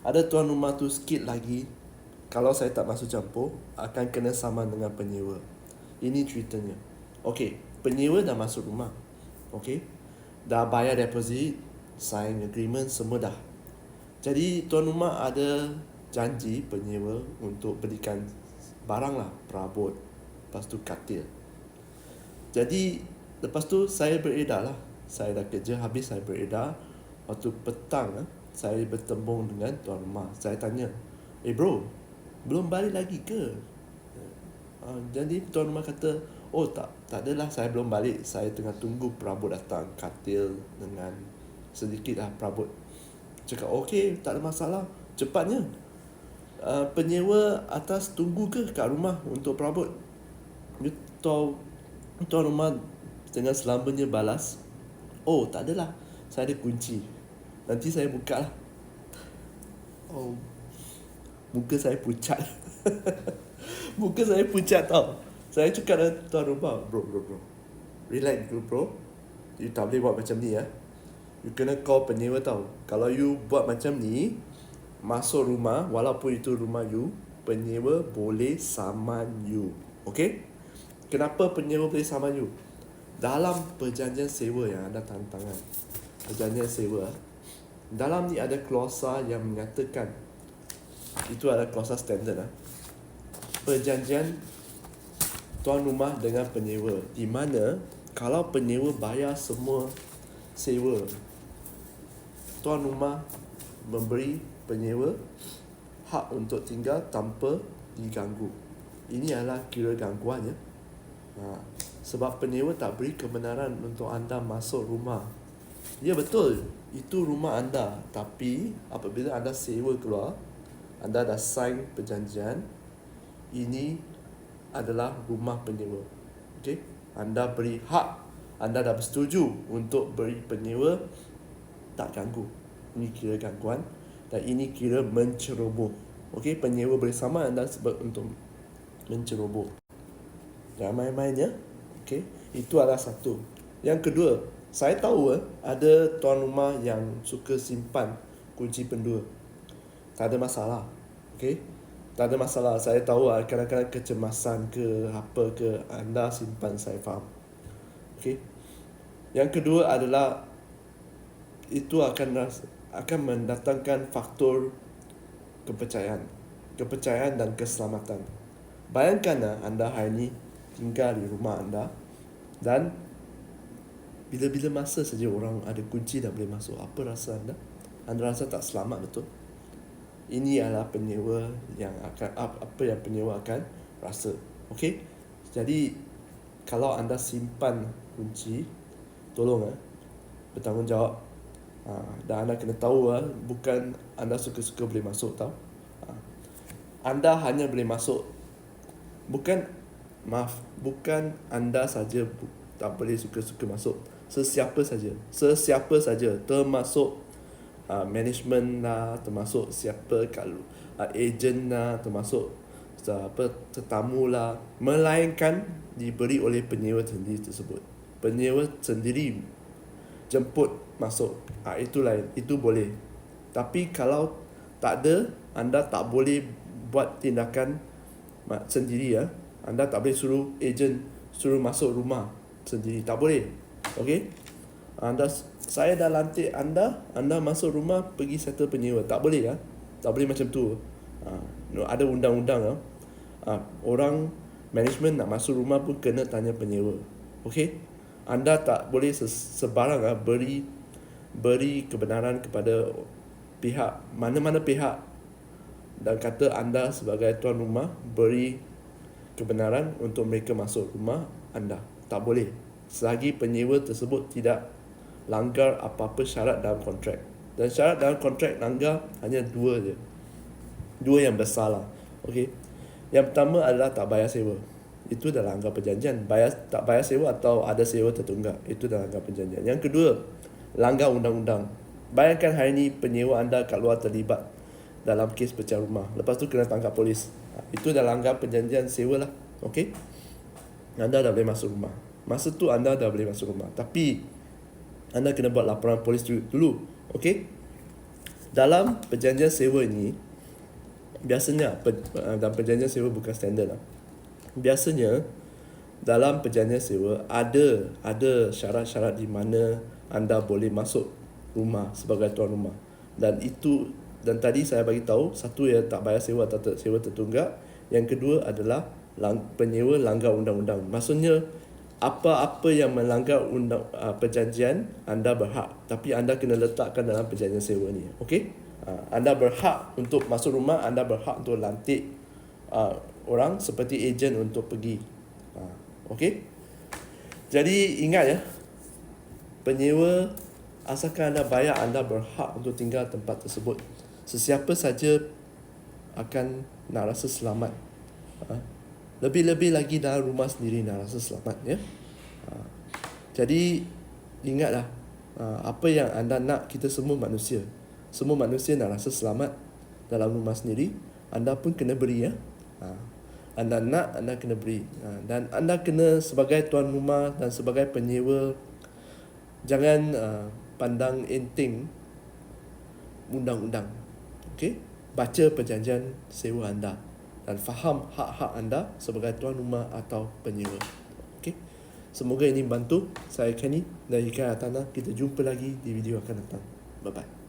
Ada tuan rumah tu sikit lagi kalau saya tak masuk campur akan kena sama dengan penyewa. Ini ceritanya. Okey, penyewa dah masuk rumah. Okey. Dah bayar deposit, sign agreement semua dah. Jadi tuan rumah ada janji penyewa untuk belikan barang lah, perabot, lepas tu katil. Jadi lepas tu saya beredar lah. Saya dah kerja habis saya beredar. Waktu petang ah, saya bertembung dengan tuan rumah. Saya tanya, eh bro, belum balik lagi ke? Uh, jadi tuan rumah kata, oh tak, tak adalah saya belum balik. Saya tengah tunggu perabot datang, katil dengan sedikit lah perabot. Cakap, okey, tak ada masalah. Cepatnya. Uh, penyewa atas tunggu ke kat rumah untuk perabot? Tahu, tuan rumah dengan selamanya balas, oh tak adalah, saya ada kunci. Nanti saya buka lah. Oh, muka saya pucat. muka saya pucat tau. Saya cakap dengan tuan rumah, bro, bro, bro. Relax dulu, bro. You tak boleh buat macam ni ya. You kena call penyewa tau. Kalau you buat macam ni, masuk rumah, walaupun itu rumah you, penyewa boleh saman you. Okay? Kenapa penyewa boleh saman you? Dalam perjanjian sewa yang ada tantangan. Perjanjian sewa, dalam ni ada klausa yang menyatakan itu adalah klausa standard lah. Perjanjian tuan rumah dengan penyewa di mana kalau penyewa bayar semua sewa tuan rumah memberi penyewa hak untuk tinggal tanpa diganggu. Ini adalah kira gangguan ya. Ha, sebab penyewa tak beri kebenaran untuk anda masuk rumah. Ya betul, itu rumah anda. Tapi apabila anda sewa keluar anda dah sign perjanjian ini adalah rumah penyewa. Okey? Anda beri hak anda dah bersetuju untuk beri penyewa tak ganggu. Ini kira gangguan dan ini kira menceroboh. Okey? Penyewa bersama anda sebab untuk menceroboh. Jangan main-main ya okey? Itu adalah satu. Yang kedua saya tahu eh, ada tuan rumah yang suka simpan kunci pendua. Tak ada masalah. Okay? Tak ada masalah. Saya tahu lah kadang-kadang kecemasan ke apa ke anda simpan saya faham. Okay? Yang kedua adalah itu akan akan mendatangkan faktor kepercayaan. Kepercayaan dan keselamatan. Bayangkanlah anda hari ini tinggal di rumah anda dan bila-bila masa saja orang ada kunci dah boleh masuk. Apa rasa anda? Anda rasa tak selamat betul? Ini adalah penyewa yang akan apa yang penyewa akan rasa. Okey? Jadi kalau anda simpan kunci, tolong eh bertanggungjawab. Ha, dan anda kena tahu eh, bukan anda suka-suka boleh masuk tau. Ha, anda hanya boleh masuk bukan maaf, bukan anda saja tak boleh suka-suka masuk sesiapa saja. Sesiapa saja termasuk uh, management lah termasuk siapa kalau uh, agent lah termasuk uh, apa tetamu lah. Melainkan diberi oleh penyewa sendiri tersebut. Penyewa sendiri jemput masuk. Uh, itu lain itu boleh. Tapi kalau tak ada anda tak boleh buat tindakan sendiri ya. Anda tak boleh suruh agent suruh masuk rumah sendiri. Tak boleh Okey. Anda saya dah lantik anda, anda masuk rumah pergi settle penyewa. Tak boleh ya. Tak boleh macam tu. Ha, ada undang-undang ya. Ha, orang management nak masuk rumah pun kena tanya penyewa. Okey. Anda tak boleh sebarang ah beri beri kebenaran kepada pihak mana-mana pihak dan kata anda sebagai tuan rumah beri kebenaran untuk mereka masuk rumah anda. Tak boleh selagi penyewa tersebut tidak langgar apa-apa syarat dalam kontrak. Dan syarat dalam kontrak langgar hanya dua je. Dua yang besar lah. Okay. Yang pertama adalah tak bayar sewa. Itu dah langgar perjanjian. Bayar, tak bayar sewa atau ada sewa tertunggak. Itu dah langgar perjanjian. Yang kedua, langgar undang-undang. Bayangkan hari ini penyewa anda kat luar terlibat dalam kes pecah rumah. Lepas tu kena tangkap polis. Itu dah langgar perjanjian sewa lah. Okay. Anda dah boleh masuk rumah. Masa tu anda dah boleh masuk rumah. Tapi anda kena buat laporan polis dulu. Okey? Dalam perjanjian sewa ini biasanya per, uh, dalam perjanjian sewa bukan standard lah. Biasanya dalam perjanjian sewa ada ada syarat-syarat di mana anda boleh masuk rumah sebagai tuan rumah. Dan itu dan tadi saya bagi tahu satu yang tak bayar sewa atau ter, sewa tertunggak, yang kedua adalah lang, penyewa langgar undang-undang. Maksudnya apa-apa yang melanggar undang uh, perjanjian anda berhak tapi anda kena letakkan dalam perjanjian sewa ni. Okey? Uh, anda berhak untuk masuk rumah, anda berhak untuk lantik uh, orang seperti ejen untuk pergi. Uh, Okey? Jadi ingat ya, penyewa asalkan anda bayar, anda berhak untuk tinggal tempat tersebut. Sesiapa saja akan nak rasa selamat. Uh, lebih-lebih lagi dalam rumah sendiri nak rasa selamat ya. Uh, jadi ingatlah uh, apa yang anda nak kita semua manusia. Semua manusia nak rasa selamat dalam rumah sendiri anda pun kena beri ya. Ha. anda nak anda kena beri. Dan anda kena sebagai tuan rumah dan sebagai penyewa. Jangan pandang enteng undang-undang okey? Baca perjanjian sewa anda dan faham hak-hak anda sebagai tuan rumah atau penyewa okey? Semoga ini bantu saya Kenny dari Hikayat Tanah kita jumpa lagi di video akan datang. Bye bye